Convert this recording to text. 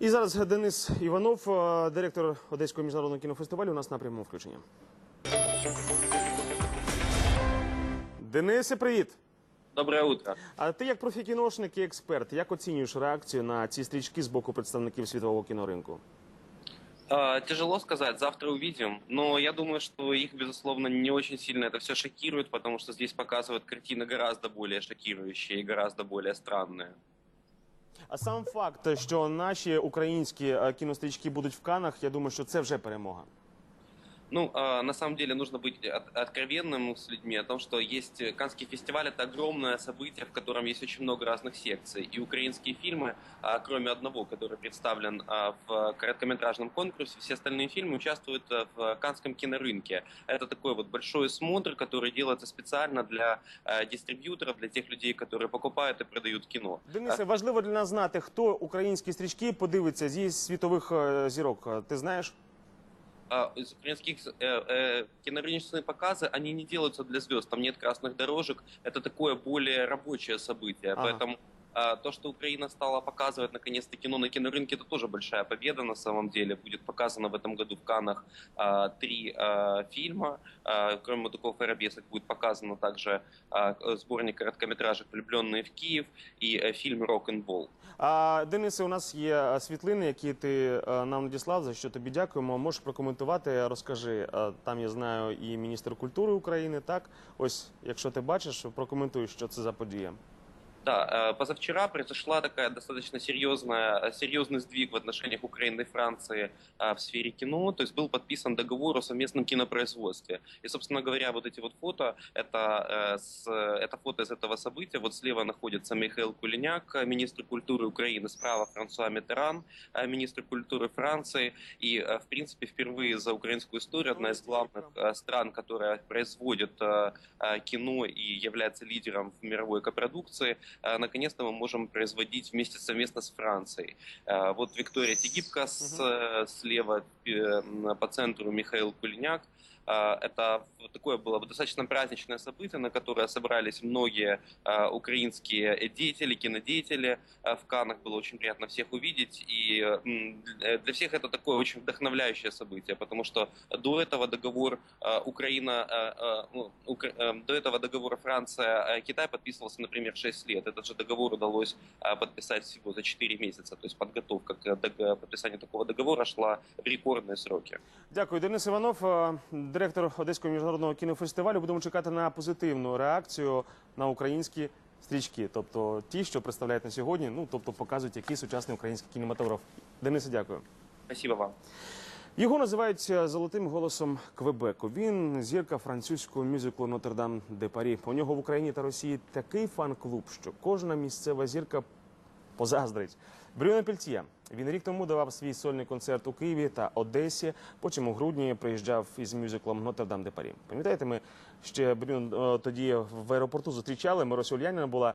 І зараз Денис Іванов, е, директор Одеського міжнародного кінофестивалю, у нас на прямому включенні. Денисе, привіт! Доброе утро. А ти як профікіношник і експерт, як оцінюєш реакцію на ці стрічки з боку представників світового кіноринку? А, Тяжело сказать, завтра увидим, но я думаю, что их, безусловно, не очень сильно это все шокирует, потому что здесь показывают картины гораздо более шокирующие и гораздо более странные. А сам факт, що наші українські е, кінострічки будуть в Канах, я думаю, що це вже перемога. Ну, а, на самом деле нужно быть от- откровенным с людьми о том, что есть э, Каннский фестиваль это огромное событие, в котором есть очень много разных секций. И украинские фильмы, а, кроме одного, который представлен а, в короткометражном конкурсе, все остальные фильмы участвуют а, в Канском кинорынке. Это такой вот большой смотр, который делается специально для а, дистрибьюторов, для тех людей, которые покупают и продают кино. Денисе, важливо для нас знати, хто українські стрічки подивиться зі світових е, зірок. Е, Ти знаєш? А, из украинских э, э, кинорыночные показы, они не делаются для звезд, там нет красных дорожек, это такое более рабочее событие, Ага. поэтому а, то, что Украина стала показывать наконец-то кино на кинорынке, это тоже большая победа на самом деле. Будет показано в этом году в Каннах а, три а, фильма. А, кроме «Мудаков и арабесок» будет показано также а, сборник короткометражек «Влюбленные в Киев» и э, фильм «Рок-н-бол». А Денисе, у нас є е, світлини, які ти е, нам надіслав, за що тобі дякуємо. Можеш прокоментувати, розкажи. Е, Там я знаю і міністр культури України. Так, ось, якщо ти бачиш, прокоментуй, що це за подія. Да, э, позавчера произошла такая достаточно серьезная, э, серьезный сдвиг в отношениях Украины и Франции э, в сфере кино. То есть был подписан договор о совместном кинопроизводстве. И, собственно говоря, вот эти вот фото, это, это фото из этого события. Вот слева находится Михаил Кулиняк, министр культуры Украины, справа Франсуа Митеран, министр культуры Франции. И, в принципе, впервые за украинскую историю одна из главных стран, которая производит кино и является лидером в мировой копродукции, наконец-то мы можем производить вместе совместно с Францией. Э, Вот Виктория Тегибко с, э, слева, э, по центру Михаил Кулиняк. Э, Это такое было достаточно праздничное событие, на которое собрались многие э, украинские деятели, кинодеятели. Э, В Каннах было очень приятно всех увидеть. И э, э, для всех это такое очень вдохновляющее событие, потому что до этого договор э, Украина, э, э, ну, э, до этого договора Франция, э, Китай подписывался, например, 6 лет. Этот же договор удалось э, подписать всего за 4 месяца. То есть подготовка к дог- подписанию такого договора шла в рекордные сроки. Дякую, Денис Іванов, е, директор Одеського міжнародного кінофестивалю. Будемо чекати на позитивну реакцію на українські стрічки, тобто ті, що представляють на сьогодні, ну тобто показують, який сучасний український кінематограф. Денисе, дякую. Спасибо вам. Його називають е, золотим голосом Квебеку. Він зірка французького мюзиклу Нотр-Дам де Парі. У нього в Україні та Росії такий фан-клуб, що кожна місцева зірка позаздрить. Брюно Пельтє. Він рік тому давав свій сольний концерт у Києві та Одесі. Потім у грудні приїжджав із мюзиклом Нотр-Дам де Парі. Пам'ятаєте, ми ще Брюно тоді в аеропорту зустрічали. Миросі Ульяніна була.